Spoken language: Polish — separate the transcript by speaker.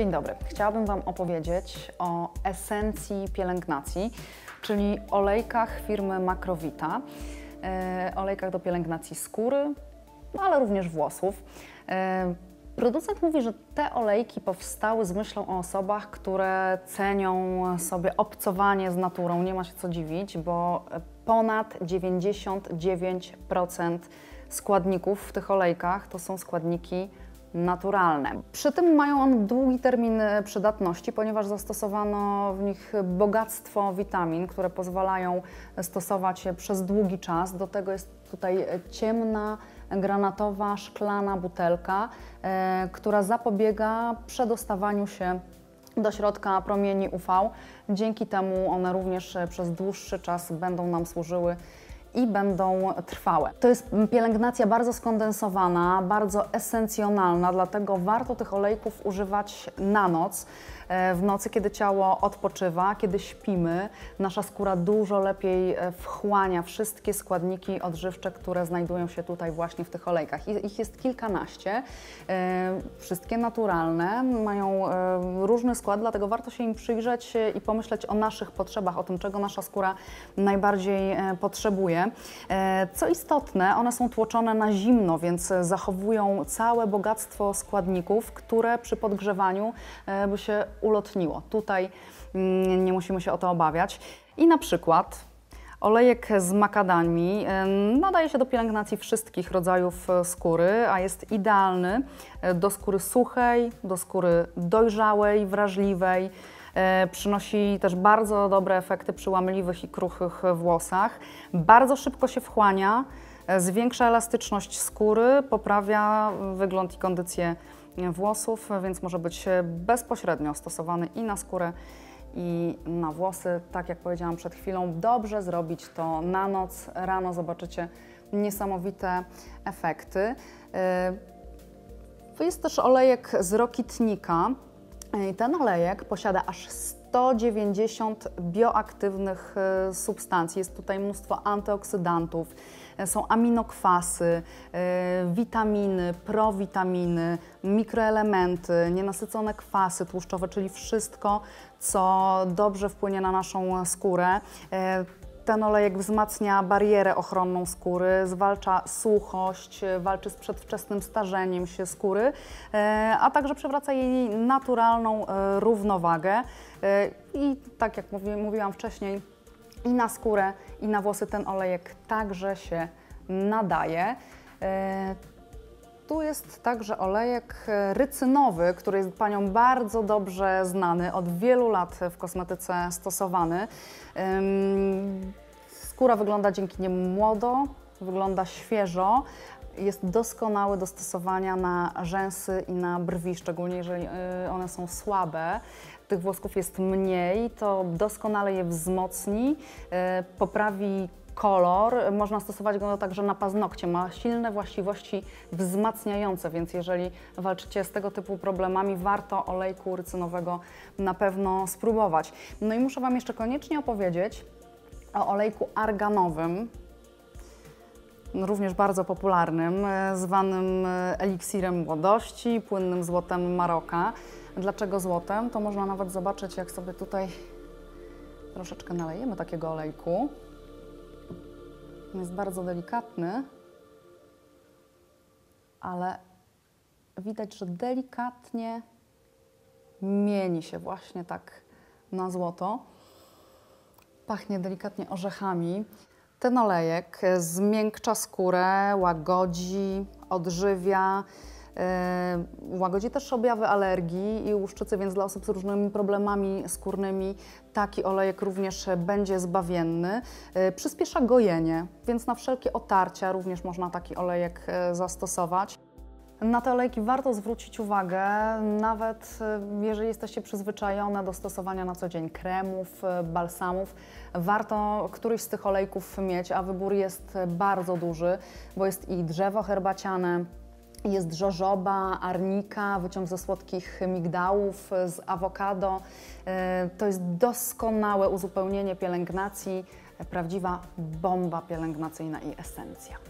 Speaker 1: Dzień dobry. Chciałabym Wam opowiedzieć o esencji pielęgnacji, czyli olejkach firmy Macrovita, e, olejkach do pielęgnacji skóry, no ale również włosów. E, producent mówi, że te olejki powstały z myślą o osobach, które cenią sobie obcowanie z naturą. Nie ma się co dziwić, bo ponad 99% składników w tych olejkach to są składniki naturalne. Przy tym mają one długi termin przydatności, ponieważ zastosowano w nich bogactwo witamin, które pozwalają stosować je przez długi czas. Do tego jest tutaj ciemna, granatowa, szklana butelka, e, która zapobiega przedostawaniu się do środka promieni UV. Dzięki temu one również przez dłuższy czas będą nam służyły i będą trwałe. To jest pielęgnacja bardzo skondensowana, bardzo esencjonalna, dlatego warto tych olejków używać na noc. E, w nocy, kiedy ciało odpoczywa, kiedy śpimy, nasza skóra dużo lepiej e, wchłania wszystkie składniki odżywcze, które znajdują się tutaj właśnie w tych olejkach. Ich jest kilkanaście, e, wszystkie naturalne, mają różny skład, dlatego warto się im przyjrzeć i pomyśleć o naszych potrzebach, o tym, czego nasza skóra najbardziej potrzebuje. Co istotne, one są tłoczone na zimno, więc zachowują całe bogactwo składników, które przy podgrzewaniu by się ulotniło. Tutaj mm, nie musimy się o to obawiać. I na przykład olejek z makadamii nadaje się do pielęgnacji wszystkich rodzajów e, skóry, a jest idealny e, do skóry suchej, do skóry dojrzałej, wrażliwej. E, przynosi też bardzo dobre efekty przy łamliwych i kruchych włosach. Bardzo szybko się wchłania, zwiększa elastyczność skóry, poprawia wygląd i kondycję włosów, więc może być bezpośrednio stosowany i na skórę, i na włosy. Tak jak powiedziałam przed chwilą, dobrze zrobić to na noc, rano zobaczycie niesamowite efekty. Y, jest też olejek z rokitnika. Ten olejek posiada aż 190 bioaktywnych y, substancji. Jest tutaj mnóstwo antyoksydantów, są aminokwasy, y, witaminy, prowitaminy, mikroelementy, nienasycone kwasy tłuszczowe, czyli wszystko, co dobrze wpłynie na naszą skórę. Ten olejek wzmacnia barierę ochronną skóry, zwalcza suchość, walczy z przedwczesnym starzeniem się skóry, y, a także przywraca jej naturalną równowagę. I tak jak mówiłam wcześniej, i na skórę, i na włosy ten olejek także się nadaje. E, tu jest także olejek rycynowy, który jest Panią bardzo dobrze znany, od wielu lat w kosmetyce stosowany. Skóra wygląda dzięki niemu młodo, wygląda świeżo, jest doskonały do stosowania na rzęsy i na brwi, szczególnie jeżeli y, one są słabe tych włosków jest mniej, to doskonale je wzmocni, e, poprawi kolor. Można stosować go także na paznokcie. Ma silne właściwości wzmacniające, więc jeżeli walczycie z tego typu problemami, warto olejku rycynowego na pewno spróbować. No i muszę Wam jeszcze koniecznie opowiedzieć o olejku arganowym, również bardzo popularnym, e, zwanym e, eliksirem młodości, płynnym złotem Maroka. Dlaczego złotem? To można nawet zobaczyć, jak sobie tutaj troszeczkę nalejemy takiego olejku. Jest bardzo delikatny, ale widać, że delikatnie mieni się właśnie tak na złoto. Pachnie delikatnie orzechami. Ten olejek zmiękcza skórę, łagodzi, odżywia, łagodzi też objawy alergii i łuszczycy, więc dla osób z różnymi problemami skórnymi taki olejek również będzie zbawienny. Yy, przyspiesza gojenie, więc na wszelkie otarcia również można taki olejek yy, zastosować. Na te olejki warto zwrócić uwagę, nawet jeżeli jesteście przyzwyczajone do stosowania na co dzień kremów, balsamów, warto któryś z tych olejków mieć, a wybór jest bardzo duży, bo jest i drzewo herbaciane, jest żożoba, arnika, wyciąg ze słodkich migdałów, z awokado. E, to jest doskonałe uzupełnienie pielęgnacji, prawdziwa bomba pielęgnacyjna i esencja.